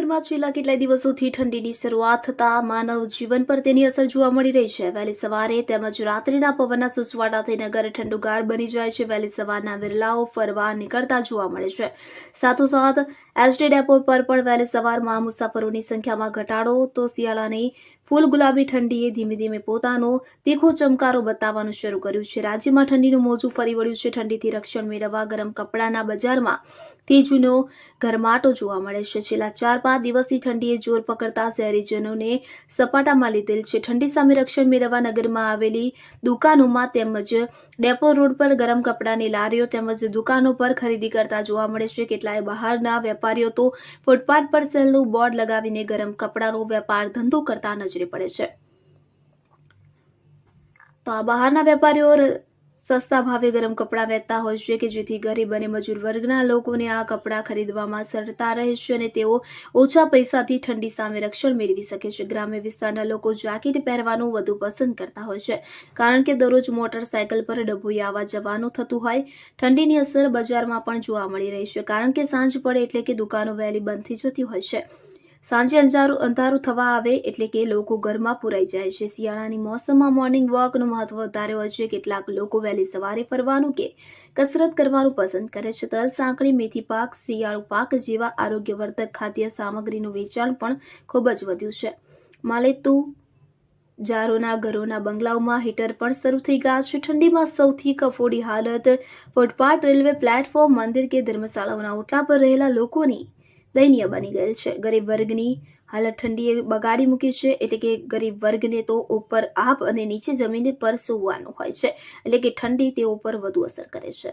રાજ્યમાં છેલ્લા કેટલાય દિવસોથી ઠંડીની શરૂઆત થતા માનવ જીવન પર તેની અસર જોવા મળી રહી છે. વહેલી સવારે તેમજ રાત્રિના પવનના સુસવાટાથી નગર ઠંડુગાર બની જાય છે. વહેલી સવારના વિરલાઓ ફરવા નીકળતા જોવા મળે છે. સાથોસાથ એસટી ડેપો પર પણ વહેલી સવારમાં મુસાફરોની સંખ્યામાં ઘટાડો, તો શિયાળાની ફૂલ ગુલાબી ઠંડીએ ધીમે ધીમે પોતાનો તીખો ચમકારો બતાવવાનું શરૂ કર્યું છે. રાજ્યમાં ઠંડીનું મોજું ફરી વળ્યું છે. ઠંડીથી રક્ષણ મેળવવા ગરમ કપડાના બજારમાં તેજુનો ગરમાટો જોવા મળે છે. છેલ્લા ચાર પાંચ દિવસથી ઠંડીએ જોર પકડતા શહેરીજનોને સપાટામાં લીધેલ છે. ઠંડી સામે રક્ષણ મેળવવા નગરમાં આવેલી દુકાનોમાં તેમજ ડેપો રોડ પર ગરમ કપડાની લારીઓ તેમજ દુકાનો પર ખરીદી કરતા જોવા મળે છે. કેટલાય બહારના વેપારીઓ તો ફૂટપાથ પર સેલનું બોર્ડ લગાવીને ગરમ કપડાનો વેપાર ધંધો કરતા નજરે પડે છે. તો આ બહારના વેપારીઓ સસ્તા ભાવે ગરમ કપડાં વહેતા હોય છે કે જેથી ગરીબ અને મજૂર વર્ગના લોકોને આ કપડાં ખરીદવામાં સરળતા રહે છે અને તેઓ ઓછા પૈસાથી ઠંડી સામે રક્ષણ મેળવી શકે છે. ગ્રામ્ય વિસ્તારના લોકો જાકેટ પહેરવાનું વધુ પસંદ કરતા હોય છે, કારણ કે દરરોજ મોટરસાયકલ પર ડભોઈ આવવા જવાનું થતું હોય, ઠંડીની અસર બજારમાં પણ જોવા મળી રહી છે, કારણ કે સાંજ પડે એટલે કે દુકાનો વહેલી બંધ થઈ જતી હોય છે. સાંજે અંધારું અંધારું થવા આવે એટલે કે લોકો ઘરમાં પુરાઈ જાય છે. શિયાળાની મોસમમાં મોર્નિંગ વોકનું મહત્વ વધારે હોય છે. કેટલાક લોકો વહેલી સવારે ફરવાનું કે કસરત કરવાનું પસંદ કરે છે. તલ, સાંકળી, મેથી પાક, શિયાળુ પાક જેવા આરોગ્યવર્ધક ખાદ્ય સામગ્રીનું વેચાણ પણ ખૂબ જ વધ્યું છે. માલેતુ જારોના ઘરોના બંગલાઓમાં હીટર પણ શરૂ થઈ ગયા છે. ઠંડીમાં સૌથી કફોડી હાલત ફૂટપાથ, રેલવે પ્લેટફોર્મ, મંદિર કે ધર્મશાળાઓના ઓટલા પર રહેલા લોકોની દયનીય બની ગયેલ છે. ગરીબ વર્ગની હાલત ઠંડીએ બગાડી મૂકી છે. એટલે કે ગરીબ વર્ગને તો ઉપર આપ અને નીચે જમીન પર સુવાનું હોય છે. એટલે કે ઠંડી તેઓ પર વધુ અસર કરે છે.